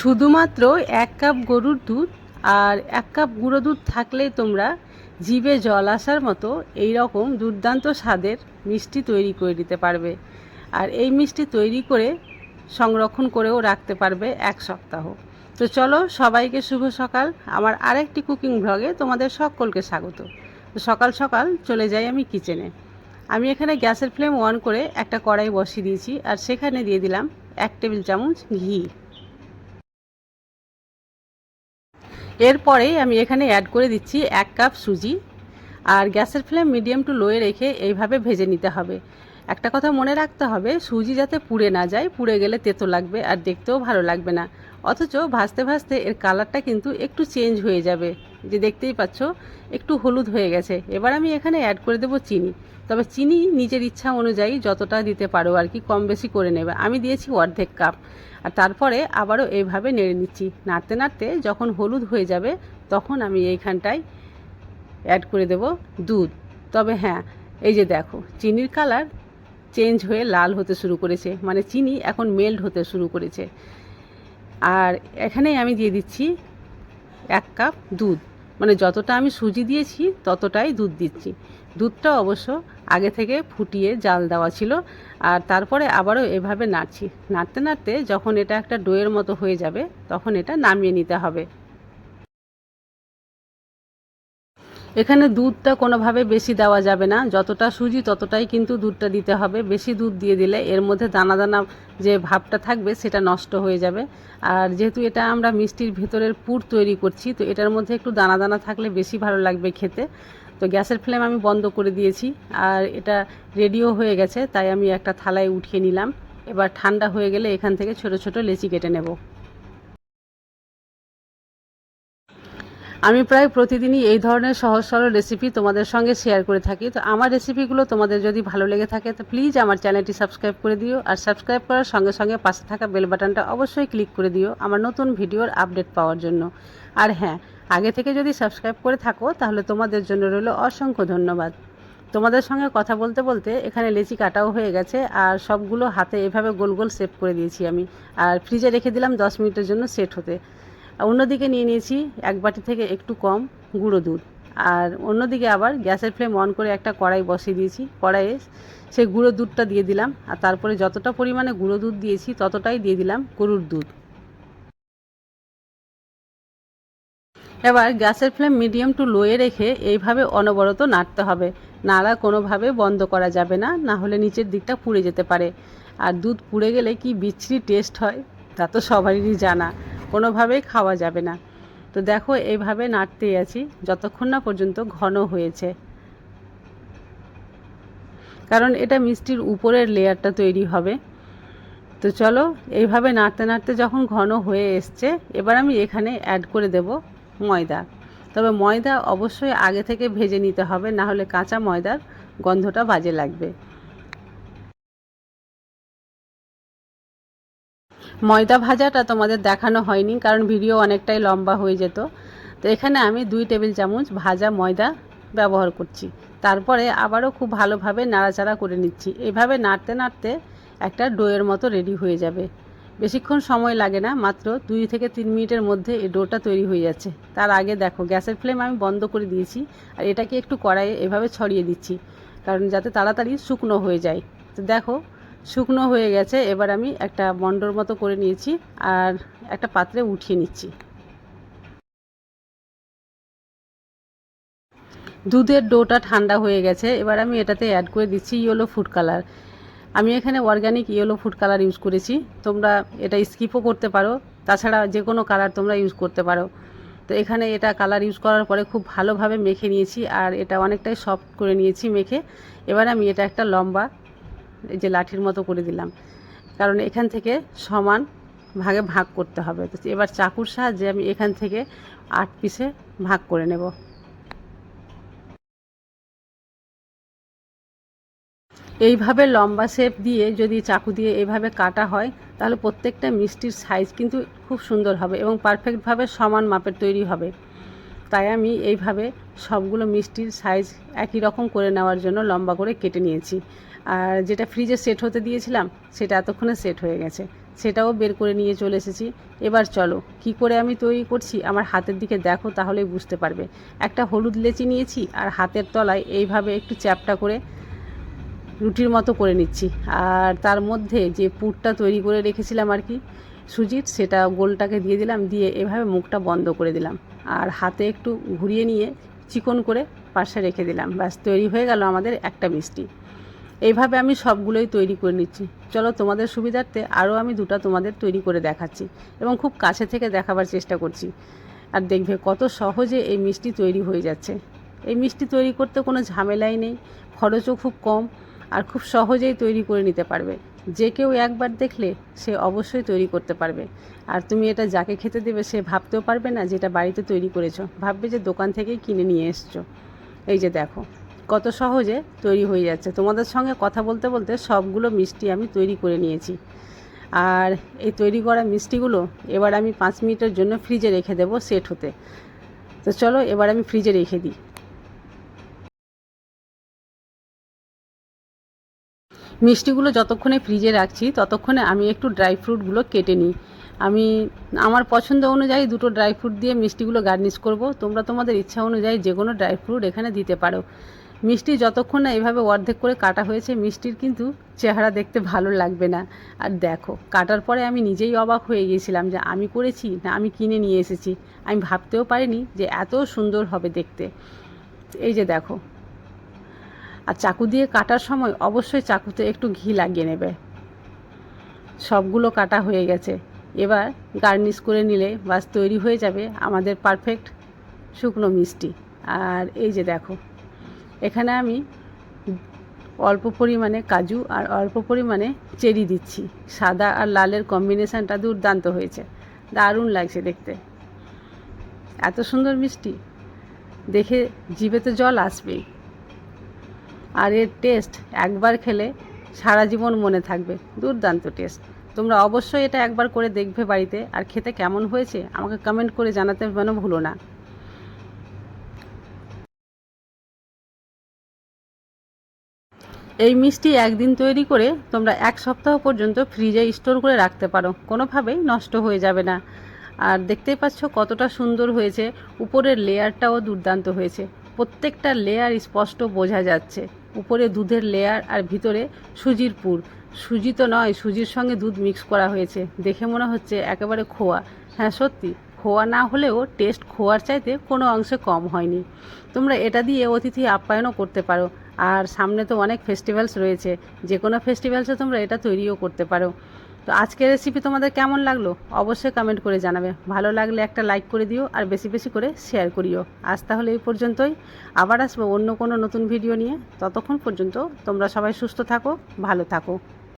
শুধুমাত্র এক কাপ গরুর দুধ আর এক কাপ গুঁড়ো দুধ থাকলেই তোমরা জিভে জল আসার মতো এই রকম দুর্দান্ত স্বাদের মিষ্টি তৈরি করে দিতে পারবে। আর এই মিষ্টি তৈরি করে সংরক্ষণ করেও রাখতে পারবে এক সপ্তাহ। তো চলো, সবাইকে শুভ সকাল। আমার আরেকটি কুকিং ব্লগে তোমাদের সকলকে স্বাগত। তো সকাল সকাল চলে যাই আমি কিচেনে। আমি এখানে গ্যাসের ফ্লেম অন করে একটা কড়াই বসিয়ে দিয়েছি আর সেখানে দিয়ে দিলাম এক টেবিল চামচ ঘি। এরপরে আমি এখানে অ্যাড করে দিচ্ছি এক কাপ সুজি আর গ্যাসের ফ্লেম মিডিয়াম টু লোয়ে রেখে এইভাবে ভেজে নিতে হবে। একটা কথা মনে রাখতে হবে, সুজি যাতে পুড়ে না যায়, পুড়ে গেলে তেতো লাগবে আর দেখতেও ভালো লাগবে না। অথচ ভাজতে ভাজতে এর কালারটা কিন্তু একটু চেঞ্জ হয়ে যাবে। যে দেখতেই পাচ্ছ, একটু হলুদ হয়ে গেছে। এবার আমি এখানে অ্যাড করে দেবো চিনি। তবে চিনি নিজের ইচ্ছা অনুযায়ী যতটা দিতে পারো আর কি, কম বেশি করে নেবে। আমি দিয়েছি অর্ধেক কাপ। আর তারপরে আবারও এইভাবে নেড়ে নিচ্ছি। নাড়তে নাড়তে যখন হলুদ হয়ে যাবে, তখন আমি এইখানটায় অ্যাড করে দেব দুধ। তবে হ্যাঁ এই যে দেখো, চিনির কালার চেঞ্জ হয়ে লাল হতে শুরু করেছে। মানে চিনি এখন মেল্ট হতে শুরু করেছে। আর এখানে আমি দিয়ে দিচ্ছি এক কাপ দুধ। মানে যতটা আমি সুজি দিয়েছি, ততটাই দুধ দিচ্ছি। দুধটা অবশ্য আগে থেকে ফুটিয়ে জাল দেওয়া ছিল। আর তারপরে আবারও এভাবে নাড়ছি। নাড়তে নাড়তে যখন এটা একটা ডোয়ের মতো হয়ে যাবে, তখন এটা নামিয়ে নিতে হবে। এখানে দুধটা কোনোভাবে বেশি দেওয়া যাবে না। যতটা সুজি ততটাই কিন্তু দুধটা দিতে হবে। বেশি দুধ দিয়ে দিলে এর মধ্যে দানা দানা যে ভাবটা থাকবে সেটা নষ্ট হয়ে যাবে। আর যেহেতু এটা আমরা মিষ্টির ভেতরের পুর তৈরি করছি, তো এটার মধ্যে একটু দানা দানা থাকলে বেশি ভালো লাগবে খেতে। তো গ্যাসের ফ্লেম আমি বন্ধ করে দিয়েছি। আর এটা রেডিও হয়ে গেছে, তাই আমি একটা থালায় উঠিয়ে নিলাম। এবার ঠান্ডা হয়ে গেলে এখান থেকে ছোট ছোট লেচি কেটে নেব। আমি প্রায় প্রতিদিনই এই ধরনের সহজ সরল রেসিপি তোমাদের সঙ্গে শেয়ার করে থাকি। তো আমার রেসিপিগুলো তোমাদের যদি ভালো লেগে থাকে, তো প্লিজ আমার চ্যানেলটি সাবস্ক্রাইব করে দিও। আর সাবস্ক্রাইব করার সঙ্গে সঙ্গে পাশে থাকা বেল বাটনটা অবশ্যই ক্লিক করে দিও আমার নতুন ভিডিওর আপডেট পাওয়ার জন্য। আর হ্যাঁ আগে থেকে যদি সাবস্ক্রাইব করে থাকো, তাহলে তোমাদের জন্য রইল অসংখ্য ধন্যবাদ। তোমাদের সঙ্গে কথা বলতে বলতে এখানে লেচি কাটাও হয়ে গেছে, আর সবগুলো হাতে এভাবে গোল গোল সেট করে দিয়েছি আমি। আর ফ্রিজে রেখে দিলাম দশ মিনিটের জন্য সেট হতে। অন্যদিকে নিয়ে নিয়েছি এক বাটি থেকে একটু কম গুঁড়ো দুধ। আর অন্যদিকে আবার গ্যাসের ফ্লেম অন করে একটা কড়াই বসিয়ে দিয়েছি। কড়াইয়ে সেই গুঁড়ো দুধটা দিয়ে দিলাম। আর তারপরে যতটা পরিমাণে গুঁড়ো দুধ দিয়েছি, ততটাই দিয়ে দিলাম গরুর দুধ। এবার গ্যাসের ফ্লেম মিডিয়াম টু লোয়ে রেখে এইভাবে অনবরত নাড়তে হবে। নাড়া কোনোভাবে বন্ধ করা যাবে না না হলে নিচের দিকটা পুড়ে যেতে পারে। আর দুধ পুড়ে গেলে কি বিচ্ছিরি টেস্ট হয়, তা তো সবারই জানা। কোনোভাবেই খাওয়া যাবে না। তো দেখো, এইভাবে নাড়তেই আছি, যতক্ষণ না পর্যন্ত ঘন হয়েছে। কারণ এটা মিষ্টির উপরের লেয়ারটা তৈরি হবে। তো চলো, এইভাবে নাড়তে নাড়তে যখন ঘন হয়ে এসছে, এবার আমি এখানে অ্যাড করে দেব ময়দা। তবে ময়দা অবশ্যই আগে থেকে ভেজে নিতে হবে না হলে কাঁচা ময়দার গন্ধটা বাজে লাগবে। ময়দা ভাজাটা তোমাদের দেখানো হয়নি, কারণ ভিডিও অনেকটাই লম্বা হয়ে যেত। তো এখানে আমি দুই টেবিল চামচ ভাজা ময়দা ব্যবহার করছি। তারপরে আবারও খুব ভালোভাবে নাড়াচাড়া করে নিচ্ছি। এভাবে নাড়তে নাড়তে একটা ডোয়ের মতো রেডি হয়ে যাবে। বেশিক্ষণ সময় লাগে না, মাত্র দুই থেকে তিন মিনিটের মধ্যে এই ডোটা তৈরি হয়ে যাচ্ছে। তার আগে দেখো, গ্যাসের ফ্লেম আমি বন্ধ করে দিয়েছি আর এটাকে একটু কড়াইয়ে এভাবে ছড়িয়ে দিচ্ছি, কারণ যাতে তাড়াতাড়ি শুকনো হয়ে যায়। তো দেখো শুকনো হয়ে গেছে, এবার আমি একটা মন্ডর মতো করে নিয়েছি আর একটা পাত্রে উঠিয়ে নিচ্ছি। দুধের ডোটা ঠান্ডা হয়ে গেছে, এবার আমি এটাতে অ্যাড করে দিচ্ছি ইয়েলো ফুড কালার আমি এখানে organic yellow food colour use করেছি, তোমরা এটা স্কিপও করতে পারো, তাছাড়া যে কোনো কালার তোমরা ইউজ করতে পারো। তো এখানে এটা কালার ইউজ করার পরে খুব ভালোভাবে মেখে নিয়েছি, আর এটা অনেকটাই সফট করে নিয়েছি মেখে। এবার আমি এটা একটা লম্বা এই যে লাঠির মতো করে দিলাম। কারণ এখান থেকে সমান ভাগে ভাগ করতে হবে। তো এবার চাকুর সাহায্যে আমি এখান থেকে আট পিসে ভাগ করে নেব। এইভাবে লম্বা শেপ দিয়ে যদি চাকু দিয়ে এভাবে কাটা হয়, তাহলে প্রত্যেকটা মিষ্টির সাইজ কিন্তু খুব সুন্দর হবে এবং পারফেক্টভাবে সমান মাপের তৈরি হবে। তাই আমি এইভাবে সবগুলো মিষ্টির সাইজ একই রকম করে নেওয়ার জন্য লম্বা করে কেটে নিয়েছি। আর যেটা ফ্রিজে সেট হতে দিয়েছিলাম, সেটা এতক্ষণে সেট হয়ে গেছে। সেটাও বের করে নিয়ে চলে এসেছি। এবার চলো, কি করে আমি তৈরি করছি আমার হাতের দিকে দেখো, তাহলেই বুঝতে পারবে। একটা হলুদ লেচি নিয়েছি আর হাতের তলায় এইভাবে একটু চ্যাপটা করে রুটির মতো করে নিচ্ছি। আর তার মধ্যে যে পুরটা তৈরি করে রেখেছিলাম আর কি, সুজির, সেটা গোলটাকে দিয়ে দিলাম, দিয়ে এভাবে মুখটা বন্ধ করে দিলাম। আর হাতে একটু ঘুরিয়ে নিয়ে চিকন করে পাশে রেখে দিলাম। ব্যাস, তৈরি হয়ে গেল আমাদের একটা মিষ্টি। এইভাবে আমি সবগুলোই তৈরি করে নিচ্ছি। চলো তোমাদের সুবিধার্থে আরও আমি দুটো তোমাদের তৈরি করে দেখাচ্ছি এবং খুব কাছে থেকে দেখাবার চেষ্টা করছি। আর দেখবে কত সহজে এই মিষ্টি তৈরি হয়ে যাচ্ছে। এই মিষ্টি তৈরি করতে কোনো ঝামেলাই নেই, খরচও খুব কম আর খুব সহজেই তৈরি করে নিতে পারবে। যে কেউ একবার দেখলে সে অবশ্যই তৈরি করতে পারবে। আর তুমি এটা যাকে খেতে দেবে সে ভাবতেও পারবে না যেটা বাড়িতে তৈরি করেছ। ভাববে যে দোকান থেকেই কিনে নিয়ে এসছো। এই যে দেখো, কত সহজে তৈরি হয়ে যাচ্ছে। তোমাদের সঙ্গে কথা বলতে বলতে সবগুলো মিষ্টি আমি তৈরি করে নিয়েছি। আর এই তৈরি করা মিষ্টিগুলো এবার আমি পাঁচ মিনিটের জন্য ফ্রিজে রেখে দেবো সেট হতে। তো চলো এবার আমি ফ্রিজে রেখে দিই। মিষ্টিগুলো যতক্ষণে ফ্রিজে রাখছি, ততক্ষণে আমি একটু ড্রাই ফ্রুটগুলো কেটে নিই। আমি, আমার পছন্দ অনুযায়ী দুটো ড্রাই ফ্রুট দিয়ে মিষ্টিগুলো গার্নিশ করব। তোমরা তোমাদের ইচ্ছা অনুযায়ী যে কোনো ড্রাই ফ্রুট এখানে দিতে পারো। মিষ্টি যতক্ষণ না এভাবে অর্ধেক করে কাটা হয়েছে, মিষ্টির কিন্তু চেহারা দেখতে ভালো লাগবে না। আর দেখো, কাটার পরে আমি নিজেই অবাক হয়ে গিয়েছিলাম যে আমি করেছি না আমি কিনে নিয়ে এসেছি। আমি ভাবতেও পারিনি যে এত সুন্দর হবে দেখতে। এই যে দেখো আর চাকু দিয়ে কাটার সময় অবশ্যই চাকুতে একটু ঘি লাগিয়ে নেবে। সবগুলো কাটা হয়ে গেছে। এবার গার্নিশ করে নিলে বাস তৈরি হয়ে যাবে আমাদের পারফেক্ট শুকনো মিষ্টি। আর এই যে দেখো, এখানে আমি অল্প পরিমাণে কাজু আর অল্প পরিমাণে চেরি দিচ্ছি। সাদা আর লালের কম্বিনেশানটা দুর্দান্ত হয়েছে। দারুণ লাগছে দেখতে। এত সুন্দর মিষ্টি। দেখে জিভেতে জল আসবেই। আর এর টেস্ট একবার খেলে সারা জীবন মনে থাকবে। দুর্দান্ত টেস্ট তোমরা অবশ্যই এটা একবার করে দেখবে বাড়িতে আর খেতে কেমন হয়েছে আমাকে কমেন্ট করে জানাতে যেন ভুলো না। এই মিষ্টি একদিন তৈরি করে তোমরা এক সপ্তাহ পর্যন্ত ফ্রিজে স্টোর করে রাখতে পারো। কোনোভাবেই নষ্ট হয়ে যাবে না। আর দেখতেই পাচ্ছ কতটা সুন্দর হয়েছে। উপরের লেয়ারটাও দুর্দান্ত হয়েছে। প্রত্যেকটা লেয়ার স্পষ্ট বোঝা যাচ্ছে। উপরে দুধের লেয়ার আর ভিতরে সুজির পুর। সুজি তো নয়, সুজির সঙ্গে দুধ মিক্স করা হয়েছে। দেখে মনে হচ্ছে একেবারে খোয়া। হ্যাঁ সত্যি, খোয়া না হলেও টেস্ট খোয়ার চাইতে কোনো অংশে কম হয়নি। তোমরা এটা দিয়ে অতিথি আপ্যায়নও করতে পারো। আর সামনে তো অনেক ফেস্টিভ্যালস রয়েছে। যে কোনো ফেস্টিভ্যালসে তোমরা এটা তৈরিও করতে পারো। তো আজকের রেসিপি তোমাদের কেমন লাগল? অবশ্যই কমেন্ট করে জানাবে। ভালো লাগলে একটা লাইক করে দিও আর বেশি বেশি করে শেয়ার করিও। আজ তাহলে এই পর্যন্তই। আবার আসব অন্য কোনো নতুন ভিডিও নিয়ে। ততক্ষণ পর্যন্ত তোমরা সবাই সুস্থ থাকো, ভালো থাকো।